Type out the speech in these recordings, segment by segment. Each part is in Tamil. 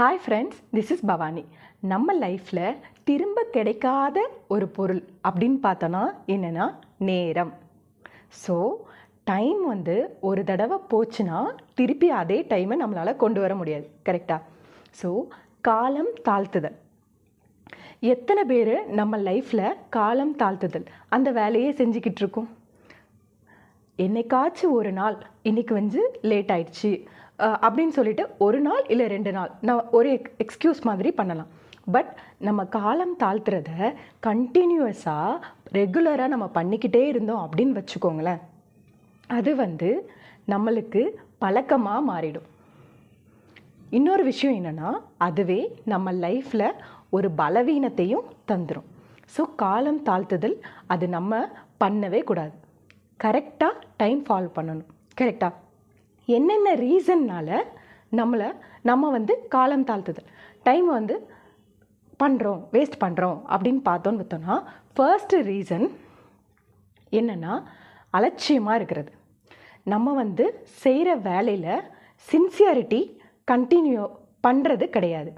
Hi friends this is Bhavani. நம்ம லைஃப்பில் திரும்ப கிடைக்காத ஒரு பொருள் அப்படின்னு பார்த்தோன்னா என்னென்னா நேரம். ஸோ டைம் வந்து ஒரு தடவை போச்சுன்னா திருப்பி அதே டைமை நம்மளால் கொண்டு வர முடியாது. கரெக்டாக ஸோ காலம் தாழ்த்துதல். எத்தனை பேர் நம்ம லைஃப்பில் காலம் தாழ்த்துதல்? அந்த வேலையே செஞ்சுக்கிட்டு இருக்கோம். என்னைக்காச்சும் ஒரு நாள் இன்றைக்கி வந்து லேட் ஆயிடுச்சு. அப்படின்னு சொல்லிட்டு ஒரு நாள் இல்லை ரெண்டு நாள். நான் ஒரு எக்ஸ்கியூஸ் மாதிரி பண்ணலாம். பட் நம்ம காலம் தாழ்த்துறத கண்டினியூஸாக ரெகுலராக நம்ம பண்ணிக்கிட்டே இருந்தோம் அப்படின்னு வச்சுக்கோங்களேன். அது வந்து நம்மளுக்கு பழக்கமாக மாறிடும். இன்னொரு விஷயம் என்னென்னா அதுவே நம்ம லைஃப்பில் ஒரு பலவீனத்தையும் தந்துடும் ஸோ காலம் தாழ்த்துதல் அது நம்ம பண்ணவே கூடாது. கரெக்டாக டைம் ஃபாலோ பண்ணணும். கரெக்டாக என்னென்ன ரீசன்னால் நம்மளை நம்ம வந்து காலம் தாழ்த்துதல். டைம் வந்து பண்ணுறோம் வேஸ்ட் பண்ணுறோம் அப்படின்னு பார்த்தோன்னு பார்த்தோன்னா ஃபர்ஸ்ட் ரீசன் என்னென்னா அலட்சியமாக இருக்கிறது. நம்ம வந்து செய்கிற வேலையில் சின்சியாரிட்டி கண்டினியூ பண்ணுறது கிடையாது.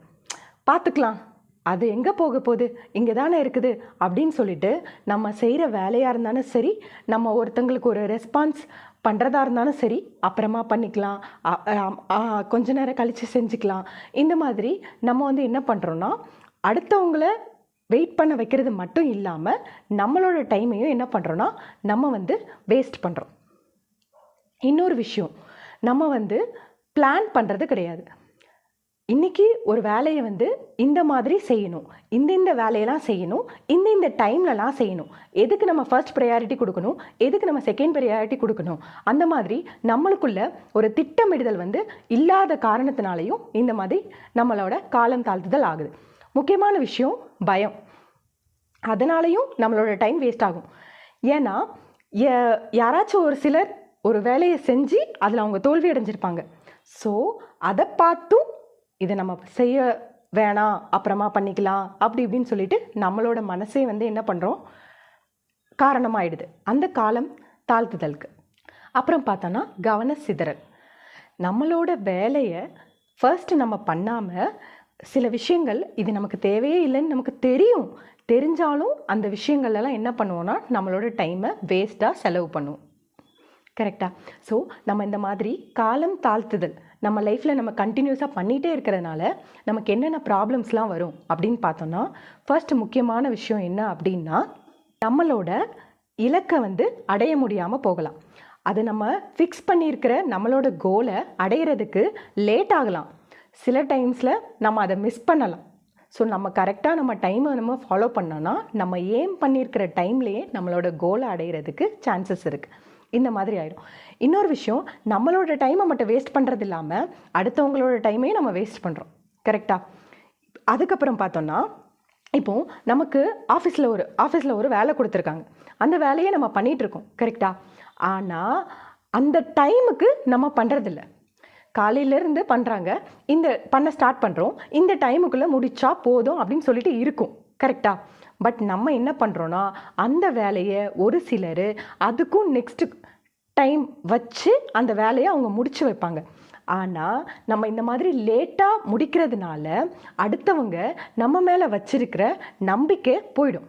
பார்த்துக்கலாம். அது எங்கே போக போகுது? இங்கே தானே இருக்குது? அப்படின்னு சொல்லிட்டு நம்ம செய்கிற வேலையாக இருந்தாலும் சரி நம்ம ஒருத்தங்களுக்கு ஒரு ரெஸ்பான்ஸ் பண்ணுறதா இருந்தாலும் சரி அப்புறமா பண்ணிக்கலாம். கொஞ்ச நேரம் கழித்து செஞ்சுக்கலாம். இந்த மாதிரி நம்ம வந்து என்ன பண்ணுறோன்னா அடுத்தவங்கள வெயிட் பண்ண வைக்கிறது மட்டும் இல்லாமல் நம்மளோட டைமையும் என்ன பண்ணுறோன்னா நம்ம வந்து வேஸ்ட் பண்ணுறோம் இன்னொரு விஷயம் நம்ம வந்து பிளான் பண்ணுறது கிடையாது. இன்னைக்கு ஒரு வேலையை வந்து இந்த மாதிரி செய்யணும். இந்த இந்த வேலையெல்லாம் செய்யணும். இந்த இந்த டைம்லலாம் செய்யணும். எதுக்கு நம்ம ஃபர்ஸ்ட் ப்ரையாரிட்டி கொடுக்கணும்? எதுக்கு நம்ம செகண்ட் ப்ரையாரிட்டி கொடுக்கணும்? அந்த மாதிரி நம்மளுக்குள்ள ஒரு திட்டமிடுதல் வந்து இல்லாத காரணத்தினாலையும் இந்த மாதிரி நம்மளோட காலம் தாழ்த்துதல் ஆகுது. முக்கியமான விஷயம் பயம். அதனாலையும் நம்மளோட டைம் வேஸ்ட் ஆகும். ஏன்னா யாராச்சும் ஒரு சிலர் ஒரு வேலையை செஞ்சு அதில் அவங்க தோல்வி அடைஞ்சிருப்பாங்க. ஸோ அதை பார்த்தும் இதை நம்ம செய்ய வேணாம் அப்புறமா பண்ணிக்கலாம் அப்படி இப்படின்னு சொல்லிட்டு நம்மளோட மனசே வந்து என்ன பண்ணுறோம் காரணமாயிடுது. அந்த காலம் தாழ்த்துதலுக்கு. அப்புறம் பார்த்தோன்னா கவன சிதறல். நம்மளோட வேலையை ஃபர்ஸ்ட் நம்ம பண்ணாமல் சில விஷயங்கள் இது நமக்கு தேவையே இல்லைன்னு நமக்கு தெரியும். தெரிஞ்சாலும் அந்த விஷயங்கள்லாம் என்ன பண்ணுவோன்னா நம்மளோட டைமை வேஸ்ட்டாக செலவு பண்ணுவோம். கரெக்டாக ஸோ நம்ம இந்த மாதிரி காலம் தாழ்த்துதல் நம்ம லைஃப்பில் நம்ம கண்டினியூஸாக பண்ணிகிட்டே இருக்கிறதுனால நமக்கு என்னென்ன ப்ராப்ளம்ஸ்லாம் வரும் அப்படின்னு பார்த்தோன்னா ஃபர்ஸ்ட் முக்கியமான விஷயம் என்ன அப்படின்னா நம்மளோட இலக்கை வந்து அடைய முடியாமல் போகலாம். அது நம்ம ஃபிக்ஸ் பண்ணியிருக்கிற நம்மளோட கோலை அடையிறதுக்கு லேட் ஆகலாம். சில டைம்ஸில் நம்ம அதை மிஸ் பண்ணலாம். ஸோ நம்ம கரெக்டாக நம்ம டைமை நம்ம ஃபாலோ பண்ணோன்னா நம்ம ஏம் பண்ணியிருக்கிற டைம்லேயே நம்மளோட கோலை அடையிறதுக்கு சான்சஸ் இருக்குது இந்த மாதிரி ஆயிடும் இன்னொரு விஷயம் நம்மளோட டைமை மட்டும் வேஸ்ட் பண்ணுறது இல்லாமல் அடுத்தவங்களோட டைமையும் நம்ம வேஸ்ட் பண்ணுறோம் கரெக்டாக அதுக்கப்புறம் பார்த்தோன்னா இப்போது நமக்கு ஆஃபீஸில் ஒரு ஆஃபீஸில் ஒரு வேலை கொடுத்துருக்காங்க. அந்த வேலையை நம்ம பண்ணிகிட்ருக்கோம் கரெக்டாக ஆனால் அந்த டைமுக்கு நம்ம பண்ணுறதில்ல காலையிலேருந்து பண்ணுறாங்க இந்த பண்ண ஸ்டார்ட் பண்ணுறோம் இந்த டைமுக்குள்ளே முடித்தா போதும் அப்படின்னு சொல்லிட்டு இருக்கும். கரெக்டாக பட் நம்ம என்ன பண்ணுறோன்னா அந்த வேலையை ஒரு சிலர் அதுக்கும் நெக்ஸ்ட்டு டைம் வச்சு அந்த வேலையை அவங்க முடித்து வைப்பாங்க. ஆனால் நம்ம இந்த மாதிரி லேட்டாக முடிக்கிறதுனால அடுத்தவங்க நம்ம மேலே வச்சிருக்கிற நம்பிக்கை போயிடும்.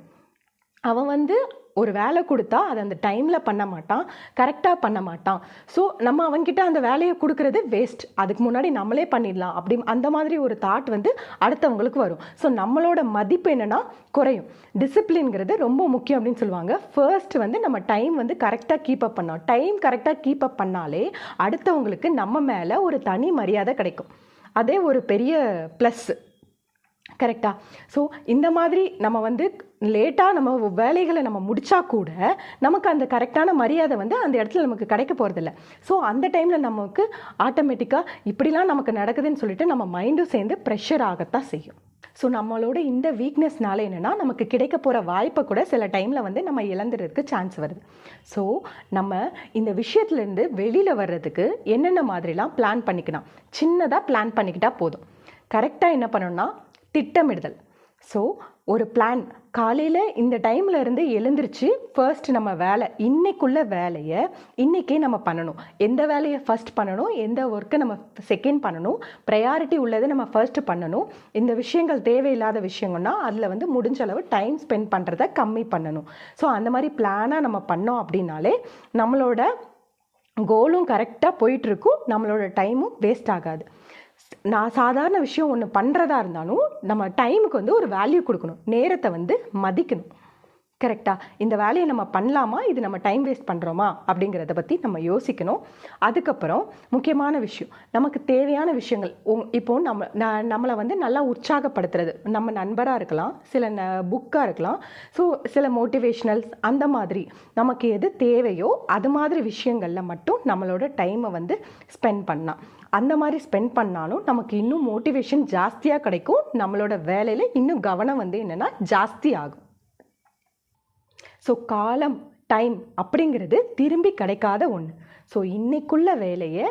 அவன் வந்து ஒரு வேலை கொடுத்தா அதை அந்த டைமில் பண்ண மாட்டான் கரெக்டாக பண்ண மாட்டான். ஸோ நம்ம அவன்கிட்ட அந்த வேலையை கொடுக்கறது வேஸ்ட் அதுக்கு முன்னாடி நம்மளே பண்ணிடலாம். அப்படி அந்த மாதிரி ஒரு தாட் வந்து அடுத்தவங்களுக்கு வரும். ஸோ நம்மளோட மதிப்பு என்னென்னா குறையும். டிசிப்ளின்ங்கிறது ரொம்ப முக்கியம் அப்படின்னு சொல்லுவாங்க. ஃபர்ஸ்ட் வந்து நம்ம டைம் வந்து கரெக்டாக கீப் அப் பண்ணோம் டைம் கரெக்டாக கீப் அப் பண்ணாலே அடுத்தவங்களுக்கு நம்ம மேலே ஒரு தனி மரியாதை கிடைக்கும். அதே ஒரு பெரிய ப்ளஸ் கரெக்டாக ஸோ இந்த மாதிரி நம்ம வந்து லேட்டாக நம்ம வேலைகளை நம்ம முடிச்சா கூட நமக்கு அந்த கரெக்டான மரியாதை வந்து அந்த இடத்துல நமக்கு கிடைக்க போகிறதில்ல ஸோ அந்த டைமில் நமக்கு ஆட்டோமேட்டிக்காக இப்படிலாம் நமக்கு நடக்குதுன்னு சொல்லிட்டு நம்ம மைண்டும் சேர்ந்து ப்ரெஷர் ஆகத்தான் செய்யும். ஸோ நம்மளோட இந்த வீக்னஸ்னால என்னென்னா நமக்கு கிடைக்க போகிற வாய்ப்பை கூட சில டைமில் வந்து நம்ம இழந்துறதுக்கு சான்ஸ் வருது. ஸோ நம்ம இந்த விஷயத்துலேருந்து வெளியில் வர்றதுக்கு என்னென்ன மாதிரிலாம் பிளான் பண்ணிக்கலாம்? சின்னதாக பிளான் பண்ணிக்கிட்டால் போதும். கரெக்டாக என்ன பண்ணணும்னா திட்டமிடுதல். ஸோ ஒரு பிளான் காலையில் இந்த டைமில் இருந்து எழுந்திரிச்சு ஃபர்ஸ்ட் நம்ம வேலை இன்னைக்குள்ள வேலையை இன்றைக்கே நம்ம பண்ணணும். எந்த வேலையை ஃபர்ஸ்ட் பண்ணணும் எந்த ஒர்க்கை நம்ம செகண்ட் பண்ணணும் ப்ரையாரிட்டி உள்ளதை நம்ம ஃபர்ஸ்ட் பண்ணணும். இந்த விஷயங்கள் தேவையில்லாத விஷயங்கள்னா அதில் வந்து முடிஞ்ச அளவு டைம் ஸ்பெண்ட் பண்ணுறத கம்மி பண்ணணும். ஸோ அந்த மாதிரி பிளானாக நம்ம பண்ணோம் அப்படின்னாலே நம்மளோட கோலும் கரெக்டாக போயிட்டுருக்கும் நம்மளோட டைமும் வேஸ்ட் ஆகாது. நான் சாதாரண விஷயம் ஒன்று பண்ணுறதா இருந்தாலும் நம்ம டைமுக்கு வந்து ஒரு வேல்யூ கொடுக்கணும். நேரத்தை வந்து மதிக்கணும். கரெக்டாக இந்த வேலையை நம்ம பண்ணலாமா? இது நம்ம டைம் வேஸ்ட் பண்ணுறோமா அப்படிங்கிறத பற்றி நம்ம யோசிக்கணும். அதுக்கப்புறம் முக்கியமான விஷயம். நமக்கு தேவையான விஷயங்கள். இப்போ நம்ம நான் நம்மளை வந்து நல்லா உற்சாகப்படுத்துறது. நம்ம நண்பராக இருக்கலாம். சில ந புக்காக இருக்கலாம். ஸோ சில மோட்டிவேஷ்னல்ஸ் அந்த மாதிரி நமக்கு எது தேவையோ அது மாதிரி விஷயங்களில் மட்டும் நம்மளோட டைமை வந்து ஸ்பெண்ட் பண்ணலாம். அந்த மாதிரி ஸ்பெண்ட் பண்ணாலும் நமக்கு இன்னும் மோட்டிவேஷன் ஜாஸ்தியாக கிடைக்கும். நம்மளோட வேலையில் இன்னும் கவனம் வந்து என்னென்னா ஜாஸ்தி ஆகும். ஸோ காலம் டைம் அப்படிங்கிறது திரும்பி கிடைக்காத ஒன்று ஸோ இன்னைக்குள்ள வேலையை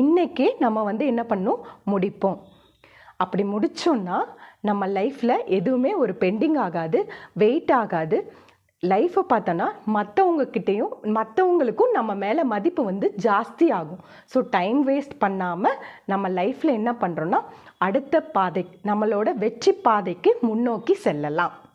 இன்னைக்கே நம்ம வந்து என்ன பண்ணும் முடிப்போம். அப்படி முடித்தோன்னா நம்ம லைஃப்பில் எதுவுமே ஒரு பெண்டிங் ஆகாது வெயிட் ஆகாது. லைஃப்பை பார்த்தோன்னா மற்றவங்கக்கிட்டேயும் மற்றவங்களுக்கும் நம்ம மேலே மதிப்பு வந்து ஜாஸ்தி ஆகும். ஸோ டைம் வேஸ்ட் பண்ணாமல் நம்ம லைஃப்பில் என்ன பண்ணுறோன்னா அடுத்த பாதை நம்மளோட வெற்றி பாதைக்கு முன்னோக்கி செல்லலாம்.